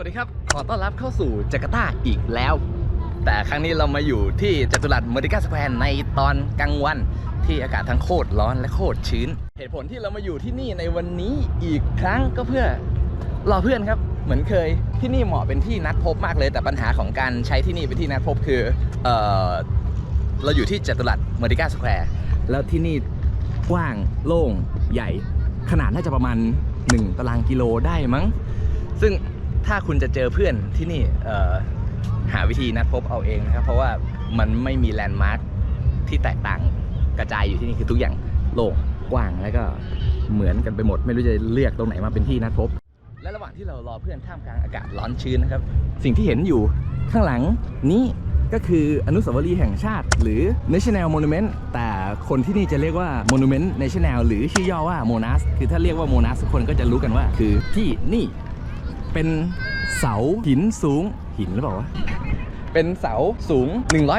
วัสดีครับ ขอต้อนรับเข้าสู่จาการ์ตาอีกแล้ว แต่ครั้งนี้เรามาอยู่ที่จัตุรัสเมดิกาสแควร์ในตอนกลางวัน ที่อากาศทั้งโคตรร้อนและโคตรชื้น เหตุผลที่เรามาอยู่ที่นี่ในวันนี้อีกครั้งก็เพื่อรอเพื่อนครับเหมือนเคยที่นี่เหมาะเป็นที่นัดพบมากเลย แต่ปัญหาของการใช้ที่นี่เป็นที่นัดพบคือเออเราอยู่ที่จัตุรัสเมดิกาสแควร์แล้วที่นี่กว้างโล่งใหญ่ ขนาดน่าจะประมาณ 1 ตารางกิโลได้มั้ง ซึ่ง ถ้าคุณจะเจอเพื่อนที่นี่หาวิธีนัดพบเอาเองนะครับ เพราะว่ามันไม่มีแลนด์มาร์คที่แตกต่างกระจายอยู่ที่นี่คือทุกอย่างโล่งกว้างแล้วก็เหมือนกันไปหมด ไม่รู้จะเลือกตรงไหนมาเป็นที่นัดพบ และระหว่างที่เรารอเพื่อนท่ามกลางอากาศร้อนชื้นนะครับ สิ่งที่เห็นอยู่ข้างหลังนี้ก็คืออนุสาวรีย์แห่งชาติ หรือ National Monument แต่คนที่นี่จะเรียกว่า Monument National หรือชื่อย่อว่า Monas คือถ้าเรียกว่า Monas ทุกคนก็จะรู้กันว่าคือที่นี่ เป็นเสาหินสูงหินหรือเปล่าวะเป็นเสาสูง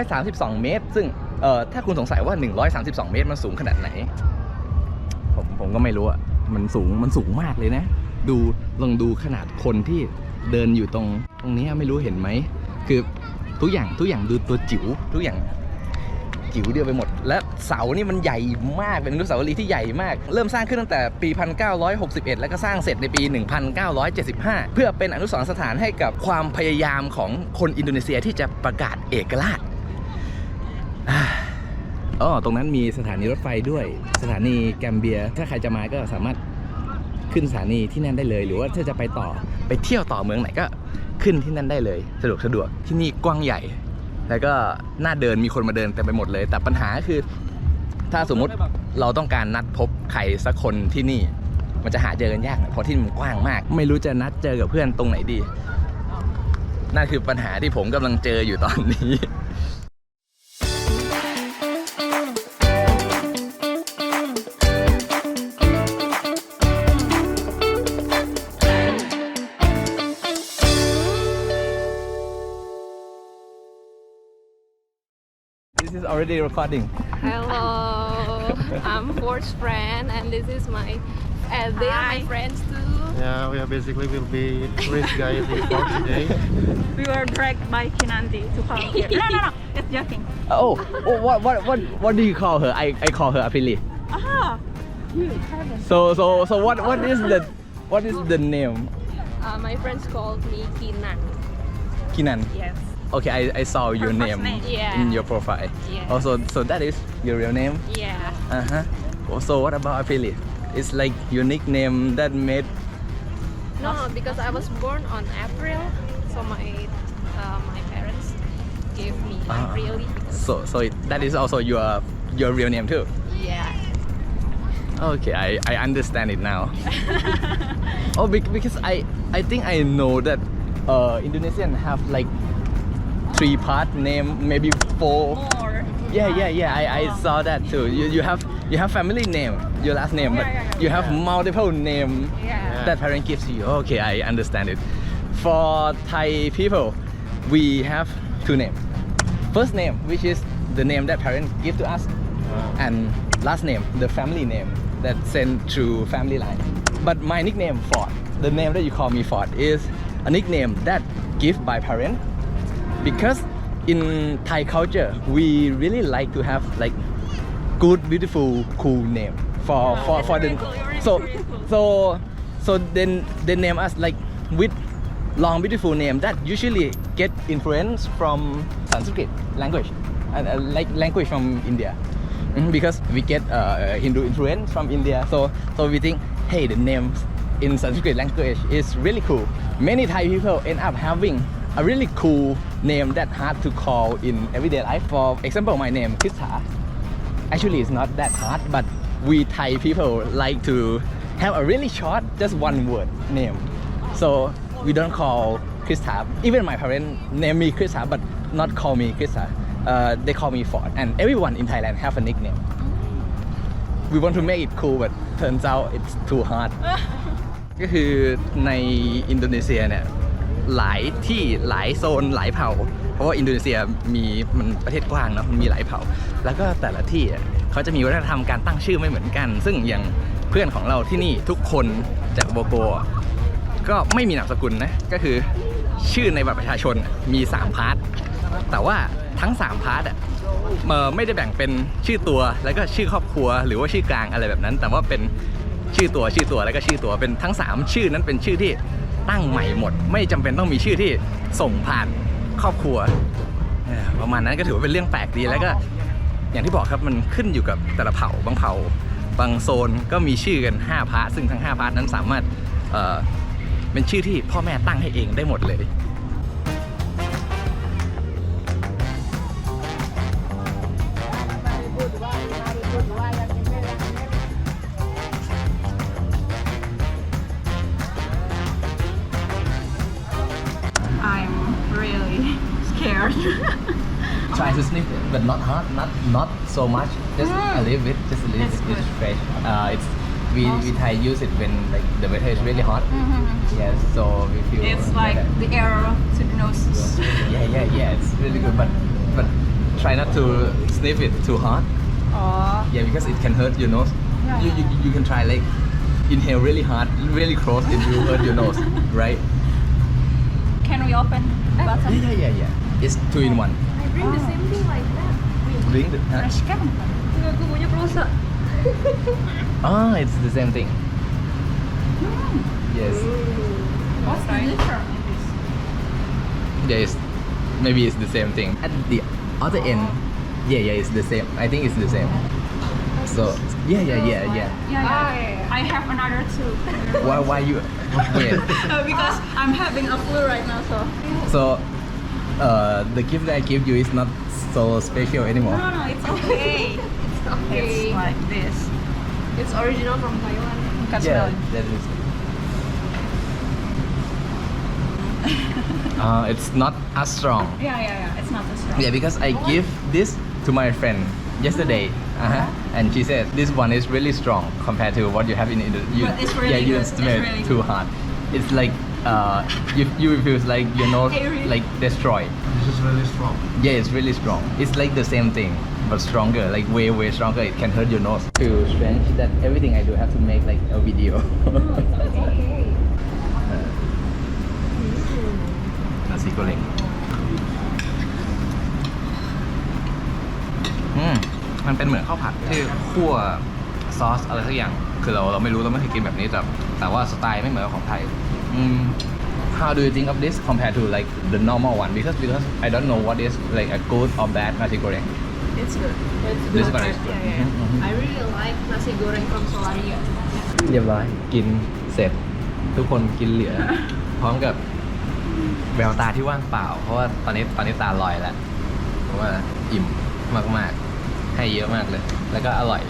132 เมตร ซึ่งเอ่อถ้าคุณสงสัยว่า 132 เมตรมันสูงขนาดไหน ผมผมก็ไม่รู้อะมันสูงมันสูงมากเลยนะ ดูลองดูขนาดคนที่เดินอยู่ตรงตรงนี้ไม่รู้เห็นไหมคือทุกอย่างทุกอย่างดูตัวจิ๋วทุกอย่าง จิ๋วเดียวไปหมด และเสานี่มันใหญ่มากเป็นอนุสาวรีย์ที่ใหญ่มาก เริ่มสร้างขึ้นตั้งแต่ปี 1961 แล้วก็สร้างเสร็จในปี 1975 เพื่อเป็นอนุสรณ์สถานให้กับความพยายามของคนอินโดนีเซียที่จะประกาศเอกราชอ๋อตรงนั้นมีสถานีรถไฟด้วย สถานีแกมเบีย ถ้าใครจะมาก็สามารถขึ้นสถานีที่นั่นได้เลย หรือว่าถ้าจะไปต่อไปเที่ยวต่อเมืองไหนก็ขึ้นที่นั่นได้เลย สะดวกสะดวกที่นี่กว้างใหญ่ แล้วก็น่าเดินมีคนมาเดินเต็มไปหมดเลย แต่ปัญหาคือ ถ้าสมมุติเราต้องการนัดพบใครสักคนที่นี่ มันจะหาเจอกันยากเพราะที่นี่มันกว้างมาก ไม่รู้จะนัดเจอกับเพื่อนตรงไหนดี นั่นคือปัญหาที่ผมกำลังเจออยู่ตอนนี้ already recording Hello, I'm Ford's friend, and this is my. And they are my friends too. Yeah, we are basically will be tourist guide for today. We were dragged by Kinanti to come here. no, no, no. It's joking. Oh, oh what what what what do you call her? I I call her Apili. Ah, So so so what what is the what is the name? Uh, my friends called me Kinan. Kinan. yes. Okay, I, I saw your name, name. Yeah. in your profile. Yeah. Also, so that is your real name. Yeah. Uh huh. Also, what about Apili? It's like your nickname that made. No, because I was born on April, so my uh, my parents gave me Ah. April. So so it, that is also your your real name too. yeah. Okay, I, I understand it now. oh, bec- because I I think I know that uh, Indonesian have like three part name, maybe four. More. Yeah, yeah, yeah. I, I saw that too. You, you have you have family name, your last name, but Yeah, yeah, yeah. you have multiple name Yeah. that parent gives you. Okay, I understand it. For Thai people, we have two names. First name, which is the name that parent give to us, and last name, the family name that sent through family line. But my nickname Ford, the name that you call me Ford, is a nickname that give by parent because in Thai culture we really like to have like good beautiful cool name for Yeah, for for the very cool, you're so cool. so so then they name us like with long beautiful name that usually get influence from Sanskrit language and uh, like language from India. Mhm, because we get uh, Hindu influence from India. So so we think hey the names in Sanskrit language is really cool. Many Thai people end up having a really cool name that hard to call in everyday life for example my name Krista actually it's not that hard but we Thai people like to have a really short just one word name so we don't call Krista even my parents name me Krista but not call me Krista uh, they call me Ford and everyone in Thailand have a nickname we want to make it cool but turns out it's too hard ก็คือในอินโดนีเซียเนี่ย หลายที่หลายโซนหลายเผ่า เพราะว่าอินโดนีเซียมีมันประเทศกว้างเนาะมันมีหลายเผ่า แล้วก็แต่ละที่เขาจะมีวัฒนธรรมการตั้งชื่อไม่เหมือนกัน ซึ่งอย่างเพื่อนของเราที่นี่ทุกคนจากโบโกก็ไม่มีนามสกุลนะก็คือชื่อในบัตรประชาชนมี3พาร์ทแต่ว่าทั้ง3พาร์ทอะไม่ได้แบ่งเป็นชื่อตัวแล้วก็ชื่อครอบครัวหรือว่าชื่อกลางอะไรแบบนั้น แต่ว่าเป็นชื่อตัวชื่อตัวแล้วก็ชื่อตัวเป็นทั้ง 3 ชื่อนั้นเป็นชื่อที่ ตั้งใหม่หมด ไม่จำเป็นต้องมีชื่อที่ส่งผ่านครอบครัวประมาณนั้นก็ถือว่าเป็นเรื่องแปลกดีแล้วก็ อย่างที่บอกครับมันขึ้นอยู่กับแต่ละเผ่าบางเผ่าบางโซนก็มีชื่อกัน 5พาร์ทซึ่งทั้ง 5พาร์ทนั้นสามารถเเป็นชื่อที่พ่อแม่ตั้งให้เองได้หมดเลย so much. Just a little bit, just a little That's bit. It's good. fresh. Uh, it's we we Thai use it when like the weather is really hot. Yes, so we feel. It's like better. the arrow to the nose. yeah, yeah, yeah. It's really good, but but try not to sniff it too hard. Oh. Yeah, because it can hurt your nose. Yeah. You, you you can try like inhale really hard, really close, it will hurt your nose, right? Can we open the Yeah, button? yeah, yeah, yeah. It's two in one. I bring the same thing like that. Drink the, huh? Fresh kan? Enggak, aku punya perusak. Ah, it's the same thing. Yes. What's the difference in this? Yes. Maybe it's the same thing. At the other end, yeah, yeah, it's the same. I think it's the same. So, yeah, yeah, yeah, yeah. Yeah, yeah. Ah, yeah, yeah. I have another two. Why, why you? Yeah. Uh, because I'm having a flu right now, so. So, uh, the gift that I give you is not so special anymore. no, no, it's okay. It's okay. It's like this. It's original from Taiwan. You can Yeah, smell it. that is. Uh, it's not as strong. Yeah, yeah, yeah. It's not as strong. Yeah, because I give this to my friend yesterday, uh-huh, and she said this one is really strong compared to what you have in Indonesia. You, But it's really yeah, you good. smell It's really too good. hard. It's like uh, you you feel like your nose It really- like destroyed. This is really strong. Yeah, it's really strong. It's like the same thing, but stronger, like way way stronger. It can hurt your nose. Too strange that everything I do have to make like a video. Nasi goreng. อืมมันเป็นเหมือนข้าวผัดที่คั่วซอสอะไรสักอย่าง คือเราเราไม่รู้เราไม่เคยกินแบบนี้แต่แต่ว่าสไตล์ไม่เหมือนกับของไทย อืม How do you think of this compared to like the normal one? Because because I don't know what is like a good or bad nasi goreng. It's good. It's This good. one is good. Yeah, yeah. Mhm, mhm. I really like nasi goreng from Solaria. เรียบร้อยกินเสร็จ ทุกคนกินเหลือ พร้อมกับแววตาที่ว่างเปล่า เพราะว่าตอนนี้ตอนนี้ตาลอยแล้วเพราะว่าอิ่มมากๆ ให้เยอะมากเลย แล้วก็อร่อย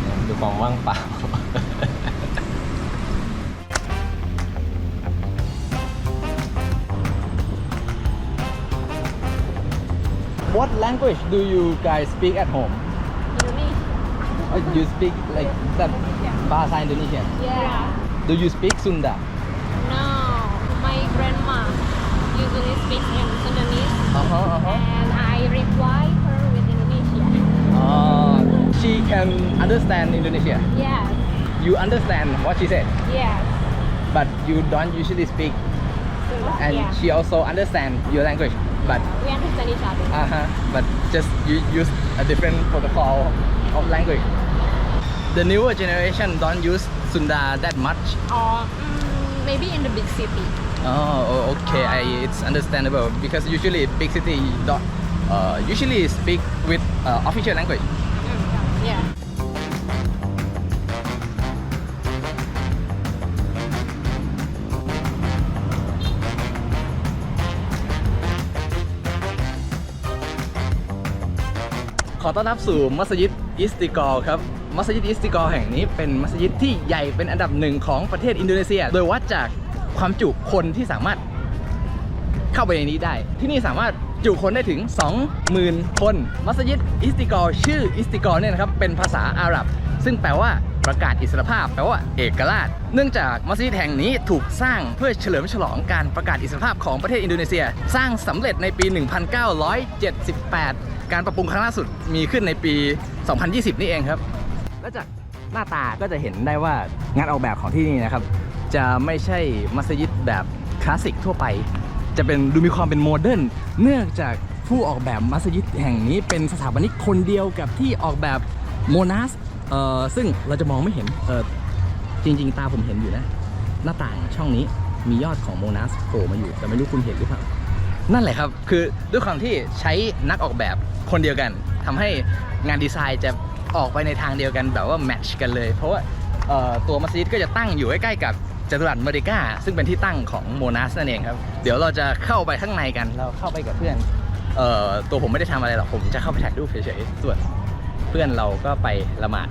เนี่ยดูความว่างเปล่า What language do you guys speak at home? Indonesia. Oh, you speak like that Bahasa Indonesian. Yeah. Do you speak Sunda? No, my grandma usually speaks in Sundanese, Uh-huh, uh-huh. and I reply her with Indonesia. Uh, she can understand Indonesia. Yes, You understand what she said, yes. but you don't usually speak. And yeah. she also understand your language, but we understand each other. uh-huh, but just you use a different protocol of language. The newer generation don't use Sunda that much. or mm, maybe in the big city. Oh, okay. I, it's understandable because usually big city don't uh, usually speak with uh, official language. ขอต้อนรับสู่มัสยิดอิสติกอลครับ มัสยิดอิสติกอลแห่งนี้เป็นมัสยิดที่ใหญ่เป็นอันดับหนึ่งของประเทศอินโดนีเซีย โดยวัดจากความจุคนที่สามารถเข้าไปในนี้ได้ ที่นี่สามารถจุคนได้ถึง 20,000 คน มัสยิดอิสติกอลชื่ออิสติกอลเนี่ยนะครับเป็นภาษาอาหรับ ซึ่งแปลว่าประกาศอิสรภาพแปลว่าเอกราช เนื่องจากมัสยิดแห่งนี้ถูกสร้างเพื่อเฉลิมฉลองการประกาศอิสรภาพของประเทศอินโดนีเซีย สร้างสำเร็จในปี 1978 การปรับปรุงครั้งล่าสุดมีขึ้นในปี 2020 นี่เองครับ และจากหน้าตาก็จะเห็นได้ว่างานออกแบบของที่นี่นะครับ จะไม่ใช่มัสยิดแบบคลาสสิกทั่วไป จะเป็นดูมีความเป็นโมเดิร์นเนื่องจากผู้ออกแบบมัสยิดแห่งนี้เป็นสถาปนิกคนเดียวกับที่ออกแบบโมนัสเอ่อซึ่งเราจะมองไม่เห็นเออจริง ๆ ตาผมเห็นอยู่นะ หน้าต่างช่องนี้มียอดของโมนัสโผล่มาอยู่แต่ไม่รู้คุณเห็นหรือเปล่า นั่นแหละครับ คือด้วยความที่ใช้นักออกแบบคนเดียวกันทำให้งานดีไซน์จะออกไปในทางเดียวกันแบบว่าแมทช์กันเลย เพราะว่าตัวมัสยิดก็จะตั้งอยู่ใกล้ๆกับจัตุรัสเมริกา ซึ่งเป็นที่ตั้งของโมนัสนั่นเองครับ เดี๋ยวเราจะเข้าไปข้างในกัน เราเข้าไปกับเพื่อนเอ่อตัวผมไม่ได้ทำอะไรหรอก ผมจะเข้าไปถ่ายรูปเฉยๆ ส่วนเพื่อนเราก็ไปละหมาด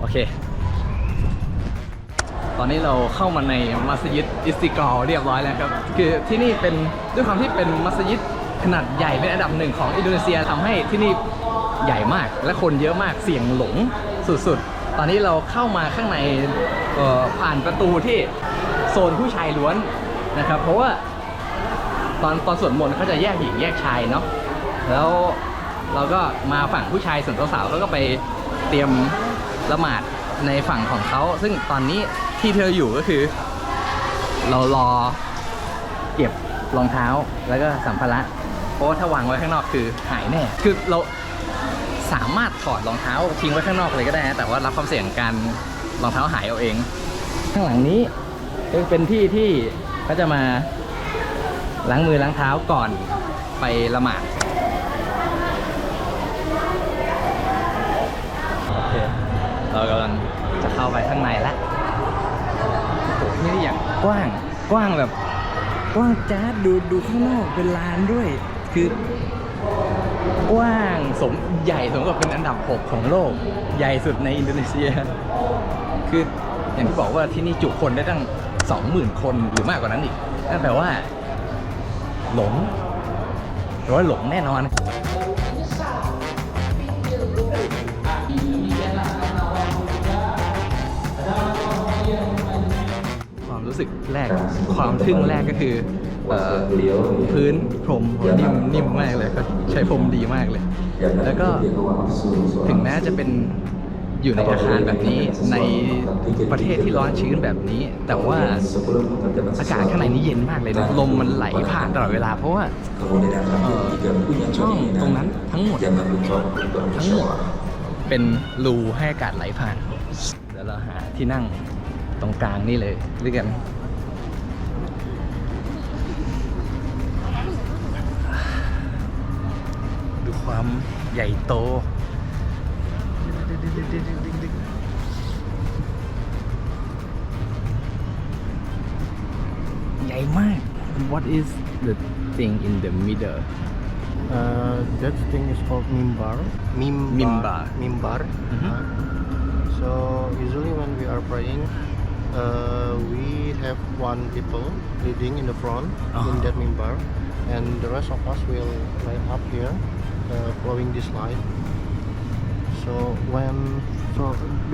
โอเค ตอนนี้เราเข้ามาในมัสยิดอิสติกอเรียบร้อยแล้วครับ คือที่นี่เป็นด้วยความที่เป็นมัสยิดขนาดใหญ่เป็นอันดับหนึ่งของอินโดนีเซียทำให้ที่นี่ใหญ่มากและคนเยอะมากเสียงหลงสุดๆ ตอนนี้เราเข้ามาข้างในผ่านประตูที่โซนผู้ชายล้วนนะครับ เพราะว่าตอนตอนสวดมนต์เขาจะแยกหญิงแยกชายเนาะแล้วเราก็มาฝั่งผู้ชายส่วนสาวๆเขาก็ไปเตรียมละหมาดในฝั่งของเขา ซึ่งตอนนี้ ที่เธออยู่ก็คือ เรารอเก็บรองเท้าแล้วก็สัมภาระเพราะว่าถ้าวางไว้ข้างนอกคือหายแน่ คือเราสามารถถอดรองเท้าทิ้งไว้ข้างนอกเลยก็ได้นะแต่ว่ารับความเสี่ยงการรองเท้าหายเอาเอง ข้างหลังนี้ก็เป็นที่ที่เขาจะมาล้างมือล้างเท้าก่อนไปละหมาดโอเคเรากำลังจะเข้าไปข้างในแล้ว โอ้โหที่นี่อย่าง กว้าง กว้างแบบ กว้างจ้าดดูดูข้างนอกเป็นลานด้วย คือกว้างสมใหญ่สมกับเป็นอันดับ 6 ของโลก ใหญ่สุดในอินโดนีเซีย คืออย่างที่บอกว่าที่นี่จุคนได้ตั้ง 20,000 คนหรือมากกว่านั้นอีกนั่นแปลว่า หลงหรือว่าหลงแน่นอน รู้สึกแรกความทึ่งแรกก็คือพื้นพรมนิ่มนิ่มมากเลยครับใช้พรมดีมากเลย แล้วก็ถึงแม้จะเป็นอยู่ในอาคารแบบนี้ในประเทศที่ร้อนชื้นแบบนี้ แต่ว่าอากาศข้างในนี้เย็นมากเลยนะลมมันไหลผ่านตลอดเวลาเพราะว่าช่องตรงนั้นทั้งหมดทั้งหมดเป็นรูให้อากาศไหลผ่านเดี๋ยวเราหาที่นั่ง ตรงกลางนี่เลยด้วยกันดูความใหญ่โตใหญ่มาก What is the thing in the middle Uh, that thing is called mimbar. Mimbar. Mimbar. Mimbar. Mhm. Uh, so usually when we are praying, uh, we have one people leading in the front Uh-huh. in that mimbar, and the rest of us will line up here, uh, following this line. So when so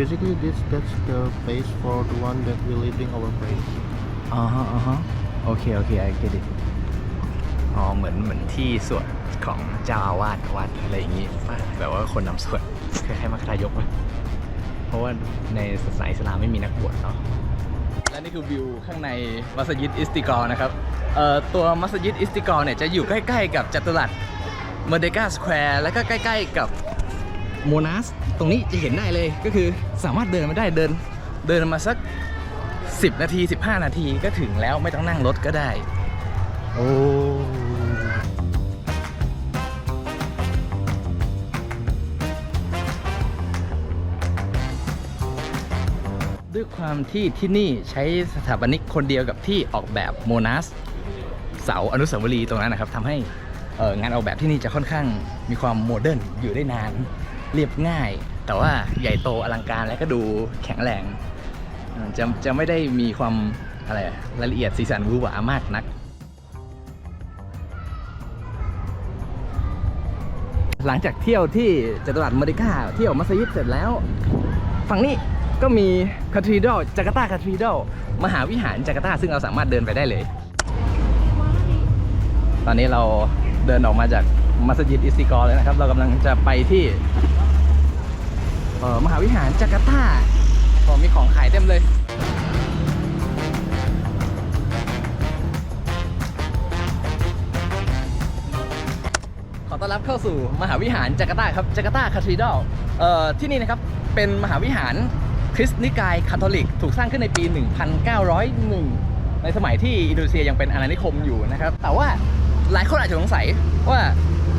basically this that's the place for the one that will leading our prayer. อ๋อฮะอ๋อฮะโอเคโอเค I get it อ๋อเหมือนเหมือนที่สวดของเจ้าอาวาสวัดอะไรอย่างงี้ป่ะแบบว่าคนนำสวดคล้ายๆมัคคทายกไหมเพราะว่าในศาสนาอิสลามไม่มีนักบวชเนาะและ นี่คือวิวข้างในมัสยิดอิสติกอนะครับเอ่อตัวมัสยิดอิสติกอเนี่ยจะอยู่ใกล้ ๆ กับจัตุรัสเมเดกาสแควร์แล้วก็ใกล้ ๆ กับโมนาสตรงนี้จะเห็นได้เลยก็คือสามารถเดินมาได้เดินเดินมาสัก 10 นาที 15 นาทีก็ถึงแล้วไม่ต้องนั่งรถก็ได้ โอ้ ด้วยความที่ที่นี่ใช้สถาปนิกคนเดียวกับที่ออกแบบโมนัสเสาอนุสาวรีย์ตรงนั้นนะครับทำให้งานออกแบบที่นี่จะค่อนข้างมีความโมเดิร์นอยู่ได้นานเรียบง่าย แต่ว่าใหญ่โตอลังการและก็ดูแข็งแรงจะจะไม่ได้มีความอะไรรายละเอียดสีสันวือหวามากนัก หลังจากเที่ยวที่จัตุรัสเมริกาเที่ยวมัสยิดเสร็จแล้ว ฝั่งนี้ ก็มีคาทีดอลจาการ์ตาคาทีดอลมหาวิหารจาการ์ตาซึ่งเราสามารถเดินไปได้เลย ตอนนี้เราเดินออกมาจากมัสยิดอิสติกอเลยนะครับ เรากำลังจะไปที่มหาวิหารจาการ์ตาก็มีของขายเต็มเลยขอต้อนรับเข้าสู่มหาวิหารจาการ์ตาครับจาการ์ตาคาทีดอลที่นี่นะครับเป็นมหาวิหาร คริสต์นิกายคาทอลิก ถูกสร้างขึ้นในปี 1901 ในสมัยที่อินโดนีเซียยังเป็นอาณานิคมอยู่นะครับ แต่ว่าหลายคนอาจจะสงสัยว่า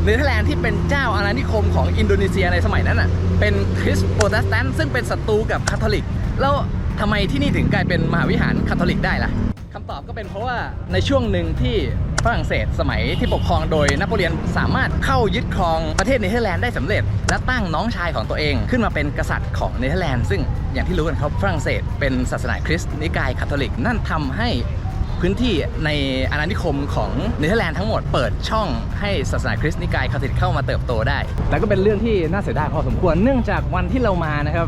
เนเธอร์แลนด์ที่เป็นเจ้าอาณานิคมของอินโดนีเซียในสมัยนั้นอะเป็นคริสต์โปรเตสแตนต์ซึ่งเป็นศัตรูกับคาทอลิก แล้วทำไมที่นี่ถึงกลายเป็นมหาวิหารคาทอลิกได้ล่ะคำตอบก็เป็นเพราะว่าในช่วงหนึ่งที่ ฝรั่งเศสสมัยที่ปกครองโดยนโปเลียนสามารถเข้ายึดครองประเทศเนเธอร์แลนด์ได้สำเร็จ และตั้งน้องชายของตัวเองขึ้นมาเป็นกษัตริย์ของเนเธอร์แลนด์ซึ่งอย่างที่รู้กันครับฝรั่งเศสเป็นศาสนาคริสต์นิกายคาทอลิก นั่นทำให้พื้นที่ในอาณานิคมของเนเธอร์แลนด์ทั้งหมดเปิดช่องให้ศาสนาคริสต์นิกายคาทอลิกเข้ามาเติบโตได้ แต่ก็เป็นเรื่องที่น่าเสียดายพอสมควรเนื่องจากวันที่เรามานะครับ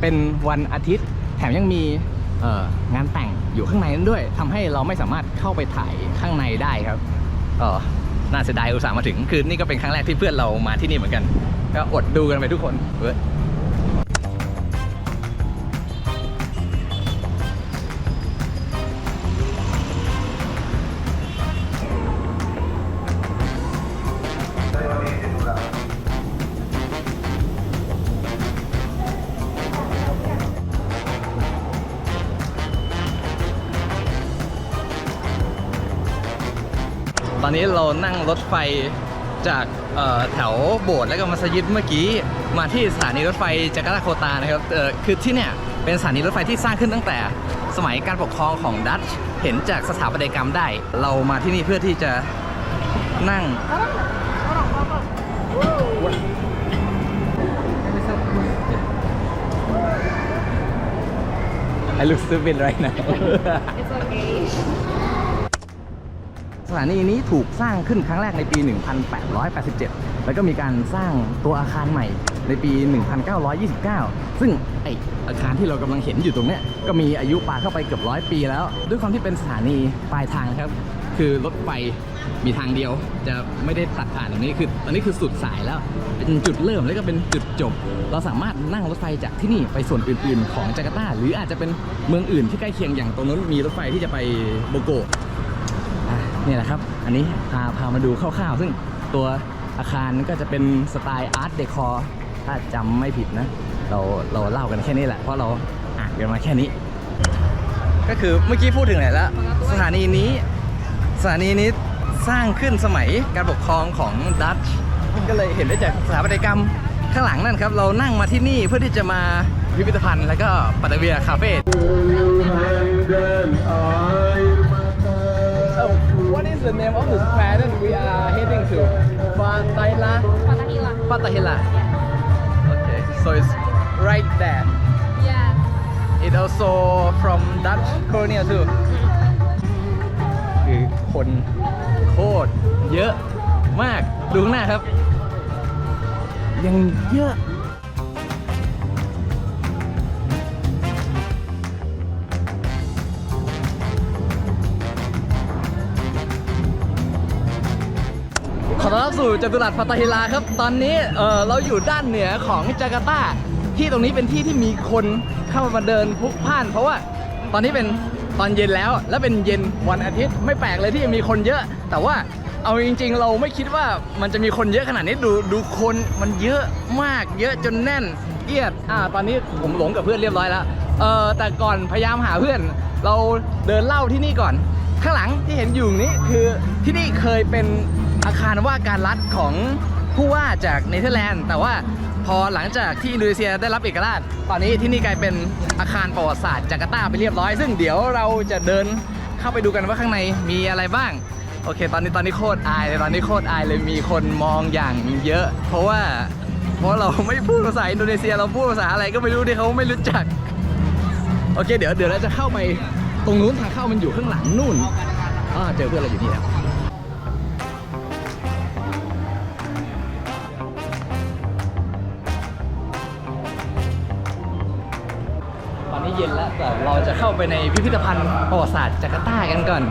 เป็นวันอาทิตย์แถมยังมีงานแต่ง อยู่ข้างในนั้นด้วยทำให้เราไม่สามารถเข้าไปถ่ายข้างในได้ครับก็น่าเสียดายอุตส่าห์มาถึง คือนี่ก็เป็นครั้งแรกที่เพื่อนเรามาที่นี่เหมือนกัน ก็อดดูกันไปทุกคนเว้ย นนี้เรานั่งรถไฟจากเอ่อแถวโบสถ์แล้วก็มัสยิดเมื่อกี้ มาที่สถานีรถไฟจาการ์ตาโคตานะครับเอ่อคือที่เนี่ยเป็นสถานีรถไฟที่สร้างขึ้นตั้งแต่สมัยการปกครองของดัตช์เห็นจากสถาปัตยกรรมได้ เรามาที่นี่เพื่อที่จะนั่ง I look stupid right now It's okay. สถานีนี้ถูกสร้างขึ้นครั้งแรกในปี 1887 แล้วก็มีการสร้างตัวอาคารใหม่ในปี 1929 ซึ่งไออาคารที่เรากำลังเห็นอยู่ตรงเนี้ยก็มีอายุปาเข้าไปเกือบร้อยปีแล้ว ด้วยความที่เป็นสถานีปลายทางครับ คือรถไฟมีทางเดียวจะไม่ได้ตัดผ่านตรงนี้คือตอนนี้คือสุดสายแล้วเป็นจุดเริ่มแล้วก็เป็นจุดจบ เราสามารถนั่งรถไฟจากที่นี่ไปส่วนอื่น ๆ ของจาการ์ตา หรืออาจจะเป็นเมืองอื่นที่ใกล้เคียงอย่างตรงนู้นมีรถไฟที่จะไปโบโก นี่แหละครับ อันนี้พาพามาดูคร่าวๆ ซึ่งตัวอาคารก็จะเป็นสไตล์อาร์ตเดคอร์ถ้าจำไม่ผิดนะ เราเราเล่ากันแค่นี้แหละ เพราะเราอ่านกันมาแค่นี้ ก็คือเมื่อกี้พูดถึงไหนแล้ว สถานีนี้ สถานีนี้สร้างขึ้นสมัยการปกครองของดัตช์ก็เลยเห็นได้จากสถาปัตยกรรมข้างหลังนั่นครับ เรานั่งมาที่นี่เพื่อที่จะมาพิพิธภัณฑ์แล้วก็ปัตเวียคาเฟ่ what is the name of the square that we are heading to? Fatahila. Fatahila. Fatahila. Okay, so it's right there. Yeah. It also from Dutch colonial too. คือคนโคตรเยอะมาก ดูข้างหน้าครับ ยังเยอะ สู่จตุรัสพัตาฮิลาครับ ตอนนี้เออเราอยู่ด้านเหนือของจาการ์ตา ที่ตรงนี้เป็นที่ที่มีคนเข้ามาเดินพลุกพล่าน เพราะว่าตอนนี้เป็นตอนเย็นแล้ว และเป็นเย็นวันอาทิตย์ไม่แปลกเลยที่มีคนเยอะ แต่ว่าเอาจริง ๆ เราไม่คิดว่ามันจะมีคนเยอะขนาดนี้ดูดูคนมันเยอะมาก เยอะจนแน่นเอียดอ่าตอนนี้ผมหลงกับเพื่อนเรียบร้อยแล้วเออแต่ก่อนพยายามหาเพื่อน เราเดินเล่าที่นี่ก่อน ข้างหลังที่เห็นอยู่นี้คือที่นี่เคยเป็น อาคารว่าการรัฐของผู้ว่าจากเนเธอร์แลนด์ แต่ว่าพอหลังจากที่อินโดนีเซียได้รับเอกราช ตอนนี้ที่นี่กลายเป็นอาคารประวัติศาสตร์จาการ์ตาไปเรียบร้อย ซึ่งเดี๋ยวเราจะเดินเข้าไปดูกันว่าข้างในมีอะไรบ้าง โอเค ตอนนี้ตอนนี้โคตรอายเลยตอนนี้โคตรอายเลยมีคนมองอย่างเยอะ เพราะว่าเพราะเราไม่พูดภาษาอินโดนีเซียเราพูดภาษาอะไรก็ไม่รู้ที่เขาไม่รู้จัก โอเค เดี๋ยวเดี๋ยวเราจะเข้าไปตรงนู้นทางเข้ามันอยู่ข้างหลังนู่นอ่าเจอเพื่อนเราอยู่นี่แล้ว นนี้เย็นแล้วแต่เราจะเข้าไปในพิพิธภัณฑ์ประวัติศาสตร์จาการ์ตากันก่อน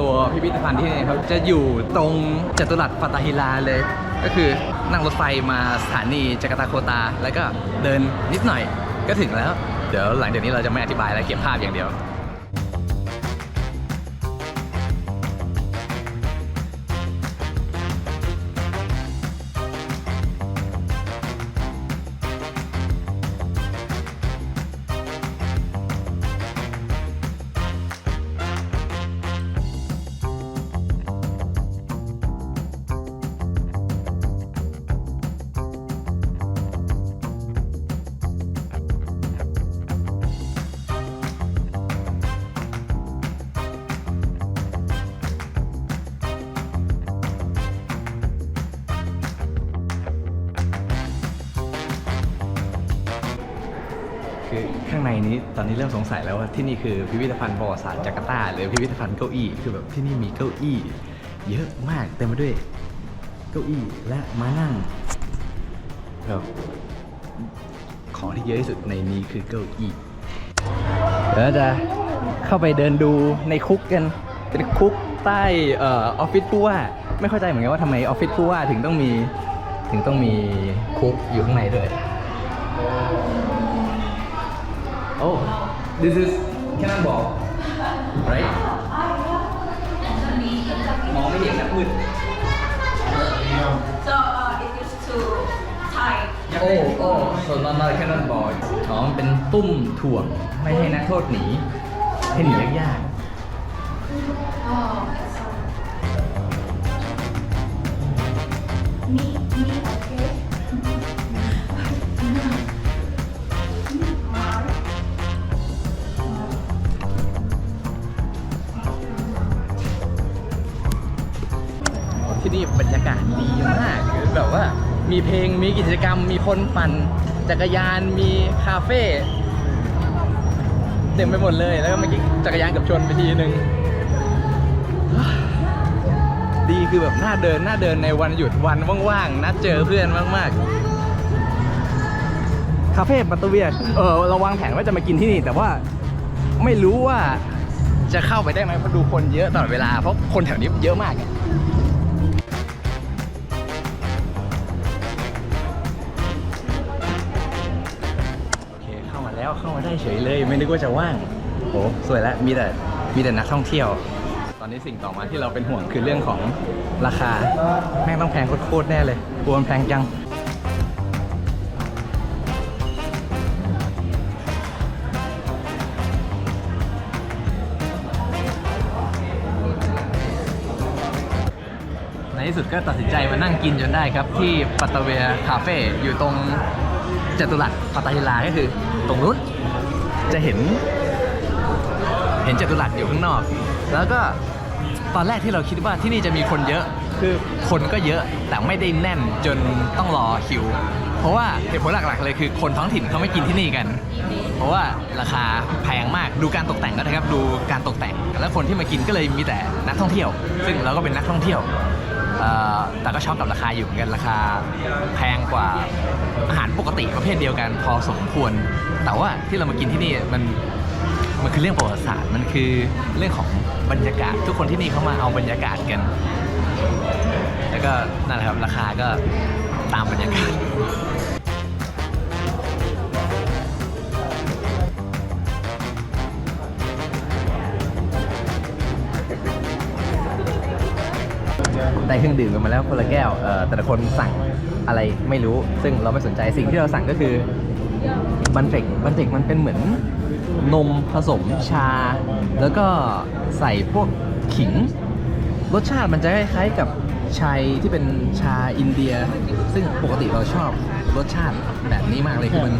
ตัวพิพิธภัณฑ์ที่นี่ครับจะอยู่ตรงจัตุรัสฟาตาฮิลาเลย ก็คือนั่งรถไฟมาสถานีจาการ์ตาโคตา แล้วก็เดินนิดหน่อยก็ถึงแล้ว เดี๋ยวหลังจากนี้เราจะไม่อธิบายแล้วเก็บภาพอย่างเดียว อนนี้เริ่มสงสัยแล้วว่าที่นี่คือพิพิธภัณฑ์ประวัติศาสตร์จาการ์ตาหรือพิพิธภัณฑ์เก้าอี้คือแบบที่นี่มีเก้าอี้ เยอะมากเต็มไปด้วย เก้าอี้และม้านั่งแบบของที่เยอะที่สุดในนี้คือเก้าอี้เดี๋ยวเราจะเข้าไปเดินดูในคุกกันเป็นคุกใต้ออออฟฟิศผู้ว่าไม่เข้าใจเหมือนกันว่าทำไมออฟฟิศผู้ว่าถึงต้องมีถึงต้องมีคุกอยู่ข้างในด้วย Oh, this is cannonball, right? มองไม่เห็นนะมืด So uh, it used to tie โอ้โอ้ so not not a cannonball อ๋อมันเป็นตุ้มถ่วง ไม่ให้นักโทษหนี ให้หนียากๆ แบบว่า มีเพลงมีกิจกรรม มีคนปั่นจักรยานมีคาเฟ่เต็มไปหมดเลย แล้วก็เมื่อกี้จักรยานกับชนไปทีนึงดีคือแบบน่าเดินน่าเดินในวันหยุดวันว่างๆนัดเจอเพื่อนมากๆคาเฟ่ปัตตเวียเออเราวางแผนว่าจะมากินที่นี่ แต่ว่าไม่รู้ว่าจะเข้าไปได้ไหมเพราะดูคนเยอะตลอดเวลาเพราะคนแถวนี้เยอะมาก แล้เฉยเลย ไม่นึกว่าจะว่างโหสวยแล้วมีแต่มีแต่นักท่องเที่ยว ตอนนี้สิ่งต่อมาที่เราเป็นห่วงคือเรื่องของราคา แม่งต้องแพงโคตรแน่เลยกลัวมันแพงจังในที่สุดก็ตัดสินใจมานั่งกินจนได้ครับ ที่ปัตตาเวียคาเฟ่อยู่ตรงจตุรัสปัตตาฮิลาก็คือตรงนู้น จะเห็น เห็นจตุรัสอยู่ข้างนอก แล้วก็ตอนแรกที่เราคิดว่าที่นี่จะมีคนเยอะ คือคนก็เยอะแต่ไม่ได้แน่นจนต้องรอคิว เพราะว่าเหตุผลหลักๆเลยคือคนท้องถิ่นเขาไม่กินที่นี่กัน เพราะว่าราคาแพงมากดูการตกแต่งก็ได้ครับ ดูการตกแต่ง แล้วคนที่มากินก็เลยมีแต่นักท่องเที่ยว ซึ่งเราก็เป็นนักท่องเที่ยว แต่ก็ช็อกกับราคาอยู่เหมือนกันราคาแพงกว่าอาหารปกติประเภทเดียวกันพอสมควร แต่ว่าที่เรามากินที่นี่มันมันคือเรื่องประวัติศาสตร์มันคือเรื่องของบรรยากาศ ทุกคนที่นี่เขามาเอาบรรยากาศกัน แล้วก็นั่นแหละครับราคาก็ตามบรรยากาศ ได้เครื่องดื่มกันมาแล้วคนละแก้วแต่ละคนสั่งอะไรไม่รู้ ซึ่งเราไม่สนใจสิ่งที่เราสั่งก็คือบันเฟกบันเฟกมันเป็นเหมือนนมผสมชา แล้วก็ใส่พวกขิง รสชาติมันจะคล้ายๆกับชายที่เป็นชาอินเดีย ซึ่งปกติเราชอบรสชาติแบบนี้มากเลยคือมัน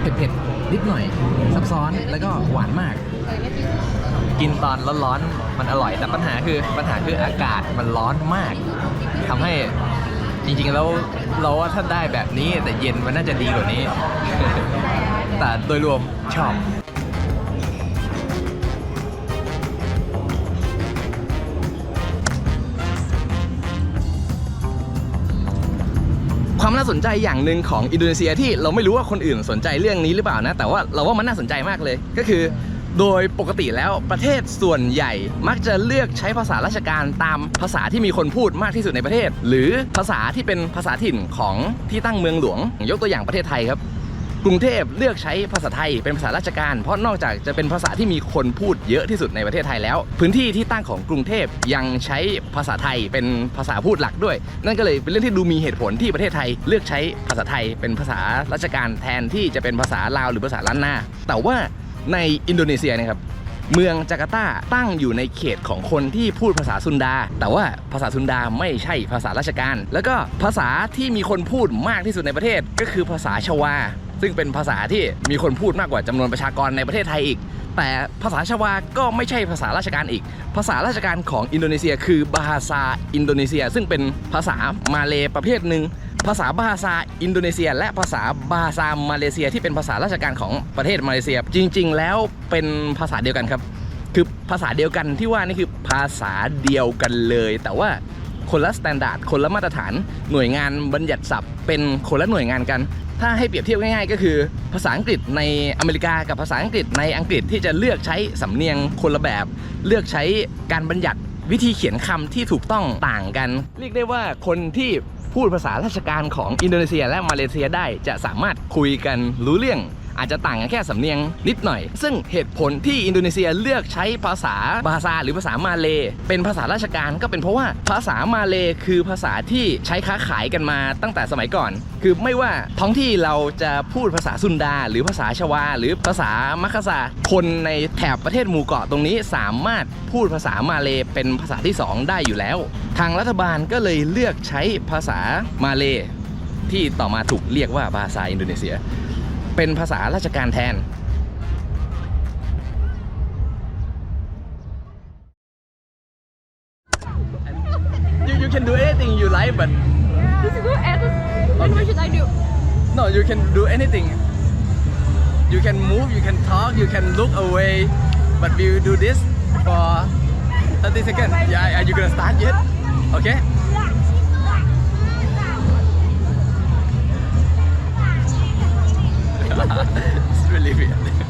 เผ็ดๆนิดหน่อยซับซ้อนแล้วก็หวานมาก กินตอนร้อนๆมันอร่อยแต่ปัญหาคือปัญหาคืออากาศมันร้อนมากทำให้จริงๆแล้วเราว่าถ้าได้แบบนี้แต่เย็นมันน่าจะดีกว่านี้ แต่โดยรวมชอบความน่าสนใจอย่างหนึ่งของอินโดนีเซียที่เราไม่รู้ว่าคนอื่นสนใจเรื่องนี้หรือเปล่านะ แต่ว่าเราว่ามันน่าสนใจมากเลยก็คือ โดยปกติแล้วประเทศส่วนใหญ่มักจะเลือกใช้ภาษาราชการตามภาษาที่มีคนพูดมากที่สุดในประเทศ หรือภาษาที่เป็นภาษาถิ่นของที่ตั้งเมืองหลวง ยกตัวอย่างประเทศไทยครับกรุงเทพเลือกใช้ภาษาไทยเป็นภาษาราชการ เพราะนอกจากจะเป็นภาษาที่มีคนพูดเยอะที่สุดในประเทศไทยแล้ว พื้นที่ที่ตั้งของกรุงเทพยังใช้ภาษาไทยเป็นภาษาพูดหลักด้วย นั่นก็เลยเป็นเรื่องที่ดูมีเหตุผลที่ประเทศไทย เลือกใช้ภาษาไทยเป็นภาษาราชการแทนที่จะเป็นภาษาลาวหรือภาษาล้านนาแต่ว่า ในอินโดนีเซียนะครับเมืองจาการ์ตาตั้งอยู่ในเขตของคนที่พูดภาษาซุนดา แต่ว่าภาษาซุนดาไม่ใช่ภาษาราชการ แล้วก็ภาษาที่มีคนพูดมากที่สุดในประเทศก็คือภาษาชวา ซึ่งเป็นภาษาที่มีคนพูดมากกว่าจำนวนประชากรในประเทศไทยอีก แต่ภาษาชวาก็ไม่ใช่ภาษาราชการอีก ภาษาราชการของอินโดนีเซีย คือบาฮาซาอินโดนีเซีย ซึ่งเป็นภาษามาเลประเภทหนึ่ง ภาษาบาฮาซาอินโดนีเซีย และภาษาบาฮาซามาเลเซีย ที่เป็นภาษาราชการของประเทศมาเลเซีย จริง ๆ แล้วเป็นภาษาเดียวกันครับ คือภาษาเดียวกันที่ว่านี่คือภาษาเดียวกันเลย แต่ว่าคนละสแตนดาร์ดคนละมาตรฐานหน่วยงานบัญญัติศัพท์ เป็นคนละหน่วยงานกัน ถ้าให้เปรียบเทียบง่ายๆ ก็คือ ภาษาอังกฤษในอเมริกากับภาษาอังกฤษในอังกฤษที่จะเลือกใช้สำเนียงคนละแบบ เลือกใช้การบัญญัติวิธีเขียนคำที่ถูกต้องต่างกัน เรียกได้ว่าคนที่ พูดภาษาราชการของอินโดนีเซียและมาเลเซียได้จะสามารถคุยกันรู้เรื่อง อาจจะต่างกันแค่สำเนียงนิดหน่อย ซึ่งเหตุผลที่อินโดนีเซียเลือกใช้ภาษาบาฮาซาหรือภาษามาเล เป็นภาษาราชการก็เป็นเพราะว่าภาษามาเลคือภาษาที่ใช้ค้าขายกันมาตั้งแต่สมัยก่อน คือไม่ว่าท้องที่เราจะพูดภาษาซุนดา หรือภาษาชวา หรือภาษามัคคาซาคนในแถบประเทศหมู่เกาะตรงนี้สามารถพูดภาษามาเลเป็นภาษาที่สองได้อยู่แล้ว ทางรัฐบาลก็เลยเลือกใช้ภาษามาเลที่ต่อมาถูกเรียกว่าภาษาอินโดนีเซีย เป็นภาษาราชการแทน you you can do anything you like but This is good. And what what should I do? no you can do anything you can move you can talk you can look away but we will do this for 30 seconds yeah are you gonna start yet okay it's really weird